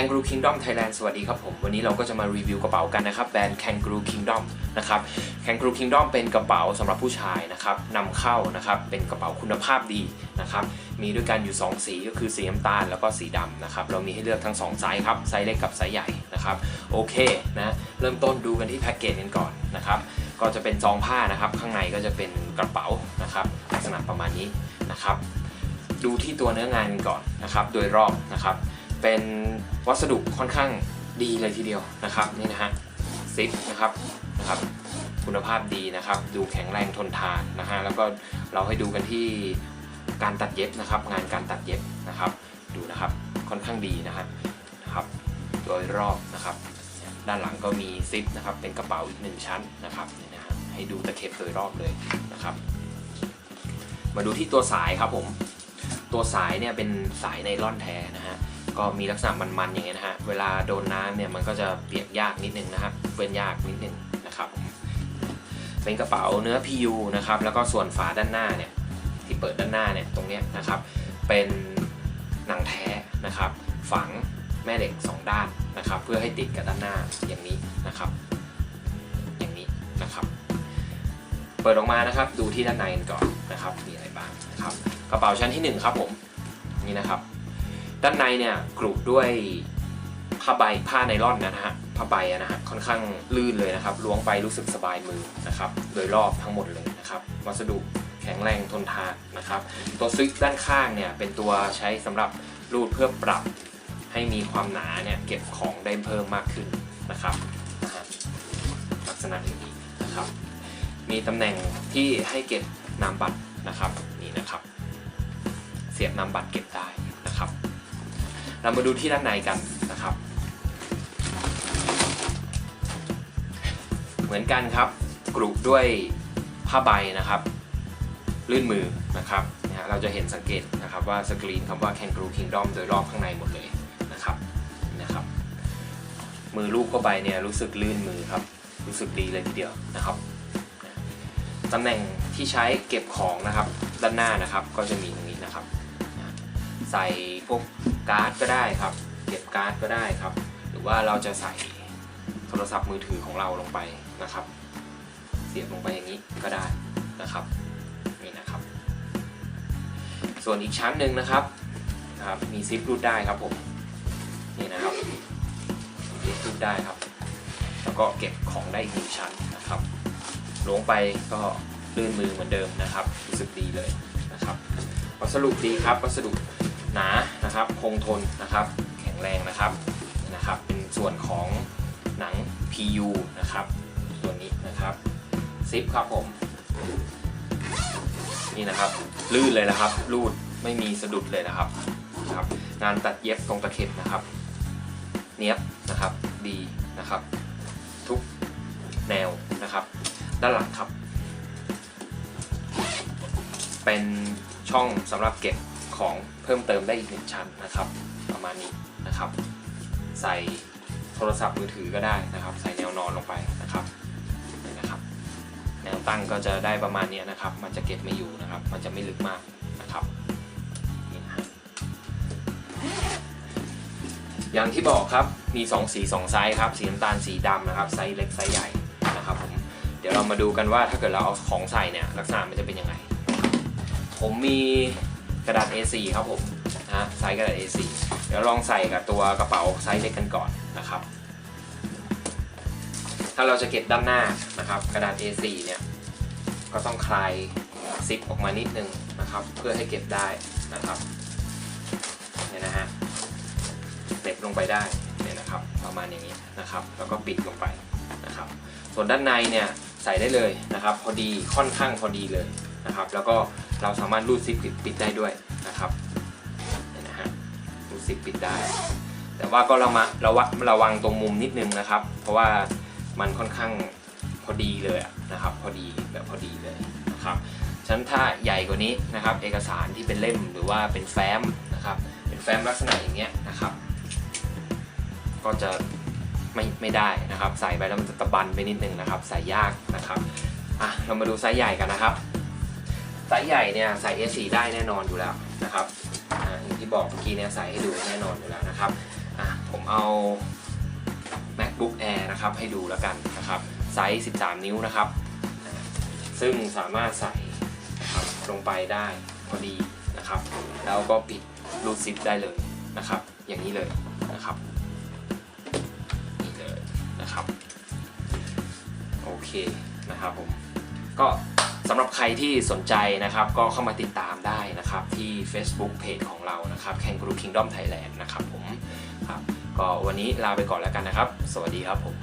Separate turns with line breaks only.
Kangaroo Kingdom Thailand สวัสดีครับผม วันนี้เราก็จะมารีวิวกระเป๋ากันนะครับแบรนด์ Kangaroo Kingdom นะครับ Kangaroo Kingdom เป็นกระเป๋าสำหรับผู้ชายนะครับนำเข้านะครับเป็นกระเป๋าคุณภาพดีนะครับมีด้วยกันอยู่ 2 สีก็คือสีน้ำตาลแล้วก็สีดำนะครับเรามีให้เลือกทั้ง 2 ไซส์ครับไซส์เล็กกับไซส์ใหญ่นะครับโอเคนะเริ่มต้นดูกันที่แพ็กเกจกันก่อนนะครับก็จะเป็นซองผ้านะครับข้างในก็จะเป็นกระเป๋านะครับลักษณะประมาณนี้นะครับดูที่ตัวเนื้องานกันก่อนนะครับโดยรอบนะครับ เป็นวัสดุค่อนข้างดีเลยทีเดียวนะครับนี่นะฮะซิปนะครับนะครับ คุณภาพดีนะครับ ดูแข็งแรงทนทานนะฮะแล้วก็เราให้ดูกันที่การตัดเย็บนะครับ งานการตัดเย็บนะครับ ดูนะครับค่อนข้างดีนะฮะนะครับ โดยรอบนะครับ ด้านหลังก็มีซิปนะครับ เป็นกระเป๋าอีกหนึ่งชั้นนะครับนี่นะฮะให้ดูตะเข็บโดยรอบเลยนะครับ มาดูที่ตัวสายครับผมตัวสายเนี่ยเป็นสายไนล่อนแท้นะฮะ ก็มีลักษณะมันๆอย่างเงี้ยนะฮะ เวลาโดนน้ำเนี่ยมันก็จะเปียกยากนิดนึงนะครับเปื้อนยากนิดนึงนะครับ เป็นกระเป๋าเนื้อ PU นะครับ แล้วก็ส่วนฝาด้านหน้าเนี่ยที่เปิดด้านหน้าเนี่ยตรงเนี้ยนะครับ เป็นหนังแท้นะครับ ฝังแม่เหล็ก 2 ด้านนะครับ เพื่อให้ติดกับด้านหน้าอย่างนี้นะครับ อย่างนี้นะครับ เปิดออกมานะครับ ดูที่ด้านในกันก่อนนะครับ มีอะไรบ้างนะครับ กระเป๋าชั้นที่หนึ่งครับผมนี่นะครับ ด้านในเนี่ยกรุด้วยผ้าใบผ้าไนล่อนนะฮะผ้าใบอะนะฮะค่อนข้างลื่นเลยนะครับล้วงไปรู้สึกสบายมือนะครับโดยรอบทั้งหมดเลยนะครับวัสดุแข็งแรงทนทานนะครับตัวซิกด้านข้างเนี่ยเป็นตัวใช้สำหรับรูดเพื่อปรับให้มีความหนาเนี่ยเก็บของได้เพิ่มมากขึ้นนะครับนะฮะลักษณะอย่างนี้นะครับ มีตำแหน่งที่ให้เก็บนามบัตรนะครับนี่นะครับ เสียบนำบัตรเก็บได้นะครับ เรามาดูที่ด้านในกันนะครับ เหมือนกันครับ กรุด้วยผ้าใบนะครับลื่นมือนะครับนะฮะเราจะเห็นสังเกตนะครับว่าสกรีนคำว่า Kangaroo Kingdom โดยรอบข้างในหมดเลยนะครับนะครับ มือลูกเข้าไปเนี่ยรู้สึกลื่นมือครับ รู้สึกดีเลยทีเดียวนะครับตำแหน่งที่ใช้เก็บของนะครับด้านหน้านะครับก็จะมีตรงนี้นะครับ ใส่พวก การ์ดก็ได้ครับ เก็บการ์ดก็ได้ครับ หรือว่าเราจะใส่โทรศัพท์มือถือของเราลงไปนะครับ เสียบลงไปอย่างนี้ก็ได้นะครับนี่นะครับ ส่วนอีกชั้นหนึ่งนะครับนะครับ มีซิปรูดได้ครับผมนี่นะครับซิปรูดได้ครับ แล้วก็เก็บของได้อีกหนึ่งชั้นนะครับลงไปก็ลื่นมือเหมือนเดิมนะครับรู้สึกดีเลยนะครับวัสดุดีครับวัสดุ หนานะครับคงทนนะครับ แข็งแรงนะครับนะครับ เป็นส่วนของหนัง PU นะครับส่วนี้นะครับซิปครับผมนี่นะครับลื่นเลยนะครับรูดไม่มีสะดุดเลยนะครับนะครับ งานตัดเย็บตรงตะเข็บนะครับ เนี้ยบนะครับดีนะครับ ทุกแนวนะครับ ด้านหลังครับ เป็นช่องสำหรับเก็บ ของเพิ่มเติมได้อีกหนึ่งชั้นนะครับ ประมาณนี้นะครับ ใส่โทรศัพท์มือถือก็ได้นะครับ ใส่แนวนอนลงไปนะครับนี่นะครับ แนวตั้งก็จะได้ประมาณนี้นะครับ มันจะเก็บไม่อยู่นะครับ มันจะไม่ลึกมากนะครับนี่นะอย่างที่บอกครับมี 2 สี2ไซส์ครับสีน้ำตาลสีดำนะครับไซส์เล็กไซส์ใหญ่นะครับผมเดี๋ยวเรามาดูกันว่าถ้าเกิดเราเอาของใส่เนี่ยลักษณะมันจะเป็นยังไง ผมมี ระดาษ A4 ครับผมนะไซส์กระดาษ A4 เดี๋ยวลองใส่กับตัวกระเป๋าไซส์เล็กกันก่อนนะครับ ถ้าเราจะเก็บด้านหน้านะครับ กระดาษ A4 เนี่ยก็ต้องคลายซิปออกมานิดนึงนะครับ เพื่อให้เก็บได้นะครับเนี่ยนะฮะเน็บลงไปได้เนี่ยนะครับประมาณอย่างนี้นะครับ แล้วก็ปิดลงไปนะครับ ส่วนด้านในเนี่ยใส่ได้เลยนะครับ พอดีค่อนข้างพอดีเลยนะครับ แล้วก็ เราสามารถรูดซิปปิดได้ด้วยนะครับเนี่ยนะฮะรูดซิปปิดได้ แต่ว่าก็ระมัดระวังระวังตรงมุมนิดนึงนะครับ เพราะว่ามันค่อนข้างพอดีเลยนะครับ พอดีแบบพอดีเลยนะครับฉะนั้นถ้าใหญ่กว่านี้นะครับ เอกสารที่เป็นเล่มหรือว่าเป็นแฟ้มนะครับ เป็นแฟ้มลักษณะอย่างเงี้ยนะครับ ก็จะไม่ไม่ได้นะครับ ใส่ไปแล้วมันจะตะบันไปนิดนึงนะครับ ใส่ยากนะครับอะเรามาดูไซส์ใหญ่กันนะครับ ไซส์ใหญ่เนี่ยใส่ A4 ได้แน่นอนอยู่แล้วนะครับอย่างที่บอกเมื่อกี้เนี่ยใส่ให้ดูแน่นอนอยู่แล้วนะครับผมเอา MacBook Air นะครับให้ดูแล้วกันนะครับไซส์ 13 นิ้วนะครับ ซึ่งสามารถใส่นะครับลงไปได้พอดีนะครับ แล้วก็ปิดรูดซิปได้เลยนะครับ อย่างนี้เลยนะครับนี่เลยนะครับ โอเคนะครับผมก็ สำหรับใครที่สนใจนะครับก็เข้ามาติดตามได้นะครับที่ Facebook Page ของเรานะครับ Kangaroo Kingdom Thailand นะครับผมครับก็วันนี้ลาไปก่อนแล้วกันนะครับ สวัสดีครับผม